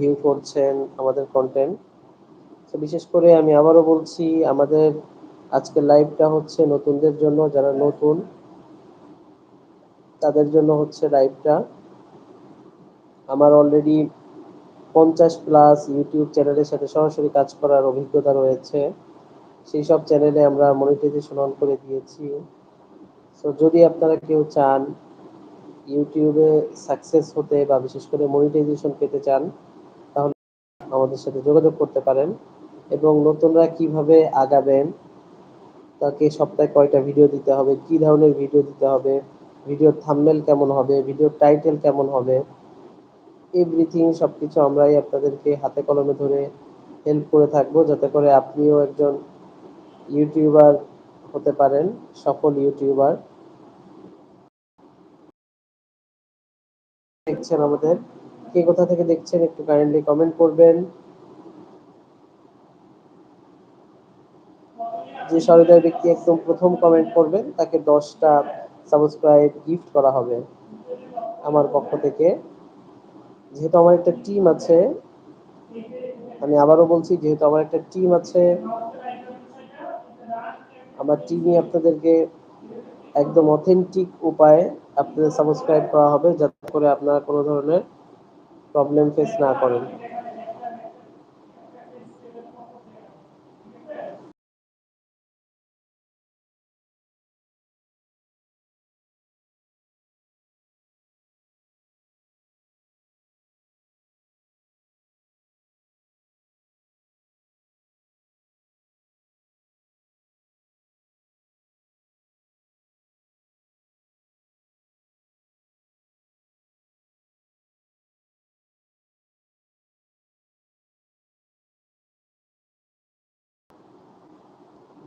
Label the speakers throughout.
Speaker 1: View করছেন আমাদের content তো বিশেষ করে আমি আবারও বলছি, আমাদের আজকের লাইভটা হচ্ছে নতুনদের জন্য, যারা নতুন, তাদের জন্য হচ্ছে লাইভটা আমার অলরেডি পঞ্চাশ প্লাস ইউটিউব চ্যানেলের সাথে সরাসরি কাজ করার অভিজ্ঞতা রয়েছে। সেই সব চ্যানেলে আমরা মনিটাইজেশন অন করে দিয়েছি। তো যদি আপনারা কেউ চান ইউটিউবে সাকসেস হতে বা বিশেষ করে মনিটাইজেশন পেতে চান আমাদের সাথে যোগাযোগ করতে পারেন এবং নতুনরা কীভাবে আগাবেন, তাকে সপ্তাহে কয়টা ভিডিও দিতে হবে, কি ধরনের ভিডিও দিতে হবে ভিডিওর থাম্বনেল কেমন হবে ভিডিওর টাইটেল কেমন হবে এভরিথিং সবকিছু আমরাই আপনাদেরকে হাতে কলমে ধরে হেল্প করে থাকব যাতে করে আপনিও একজন ইউটিউবার হতে পারেন, সফল ইউটিউবার দেখছেন আমাদের কে কোথা থেকে দেখছেন একটু কাইন্ডলি কমেন্ট করবেন। যে সহৃদয় ব্যক্তি একদম প্রথম কমেন্ট করবেন, তাকে দশটা সাবস্ক্রাইব গিফট করা হবে আমার পক্ষ থেকে। যেহেতু আমার একটা টিম আছে, আমি আবারও বলছি, যেহেতু আমার একটা টিম আছে, আমার টিমই আপনাদেরকে একদম অথেন্টিক উপায়ে আপনাদের সাবস্ক্রাইব করা হবে, যাতে করে আপনারা কোনো ধরনের প্রবলেম ফেস না করেন।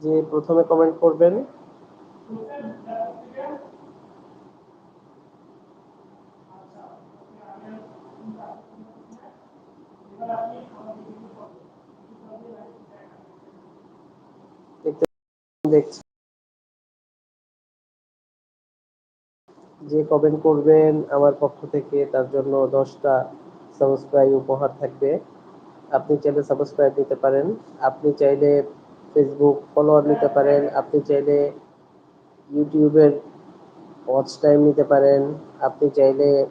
Speaker 1: যে প্রথমে কমেন্ট করবেন। দেখছি। যে কমেন্ট করবেন আমার পক্ষ থেকে, তার জন্য দশটা সাবস্ক্রাইব উপহার থাকবে। আপনি চাইলে সাবস্ক্রাইব নিতে পারেন। আপনি চাইলে ফেসবুক ফলোয়ার নিতে পারেন। আপনি চাইলে ইউটিউবের ওয়াচ টাইম নিতে পারেন। আপনি চাইলে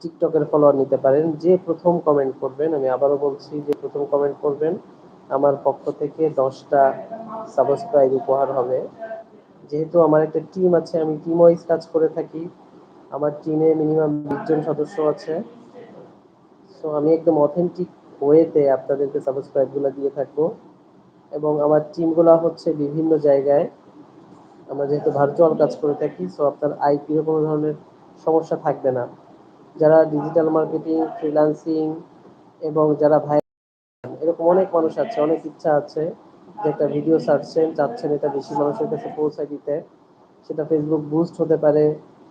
Speaker 1: টিকটকের ফলোয়ার নিতে পারেন। যে প্রথম কমেন্ট করবেন, আমি আবারও বলছি, যে প্রথম কমেন্ট করবেন, আমার পক্ষ থেকে দশটা সাবস্ক্রাইব উপহার হবে। যেহেতু আমার একটা টিম আছে, আমি টিম ওয়াইজ কাজ করে থাকি। আমার টিমে মিনিমাম বিশজন সদস্য আছে। সো আমি একদম অথেন্টিক ওয়েতে আপনাদেরকে সাবস্ক্রাইবগুলো দিয়ে থাকব। এবং আমার টিমগুলো হচ্ছে বিভিন্ন জায়গায়। আমরা যেহেতু ভার্চুয়াল কাজ করে থাকি সো আপনার আইপিও কোনো ধরনের সমস্যা থাকবে না। যারা ডিজিটাল মার্কেটিং ফ্রিল্যান্সিং এবং যারা ভাই এরকম অনেক মানুষ আছে, অনেক ইচ্ছা আছে যে একটা ভিডিও ছাড়ছেন, চাচ্ছেন এটা বেশি মানুষের কাছে পৌঁছে দিতে। সেটা ফেসবুক বুস্ট হতে পারে,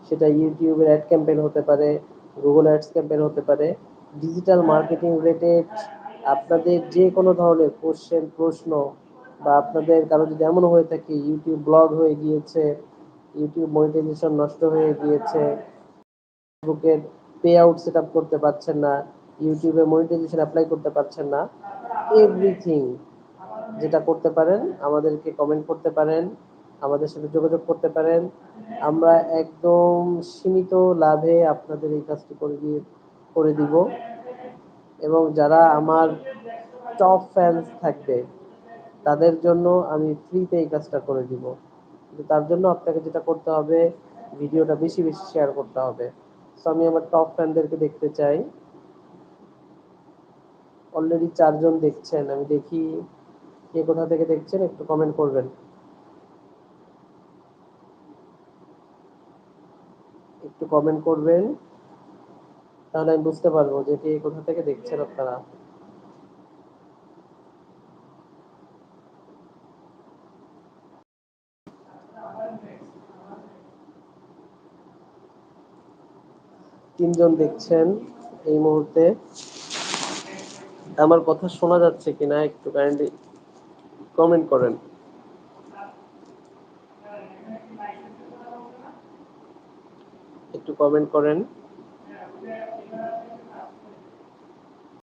Speaker 1: সেটা ইউটিউবের অ্যাড ক্যাম্পেইন হতে পারে গুগল অ্যাডস ক্যাম্পেইন হতে পারে। ডিজিটাল মার্কেটিং রিলেটেড আপনাদের যে কোনো ধরনের কোশ্চেন প্রশ্ন বা আপনাদের কারও যদি এমন হয়ে থাকে ইউটিউব ব্লগ হয়ে গিয়েছে ইউটিউব মনিটাইজেশন নষ্ট হয়ে গিয়েছে ফেসবুকের পে আউট সেট আপ করতে পারছেন না ইউটিউবে মনিটাইজেশন অ্যাপ্লাই করতে পারছেন না এভরিথিং যেটা করতে পারেন, আমাদেরকে কমেন্ট করতে পারেন, আমাদের সাথে যোগাযোগ করতে পারেন। আমরা একদম সীমিত লাভে আপনাদের এই কাজটি করে দিয়ে করে দিব। এবং যারা আমার টপ ফ্যান্স থাকবে, তাদের জন্য আমি ফ্রিতে এই কাজটা করে দিব। কিন্তু তার জন্য আপনাকে যেটা করতে হবে, ভিডিওটা বেশি বেশি শেয়ার করতে হবে। সো আমি আমার টপ ফ্যানদেরকে দেখতে চাই। অলরেডি চারজন দেখছেন, আমি দেখি কে কোথা থেকে দেখছেন, একটু কমেন্ট করবেন। একটু কমেন্ট করবেন। তাহলে আমি বুঝতে পারব যে কে কোথা থেকে দেখছেন আপনারা। তিনজন দেখছেন এই মুহূর্তে। আমার কথা শোনা যাচ্ছে কিনা একটু কাইন্ডলি কমেন্ট করেন। একটু কমেন্ট করেন।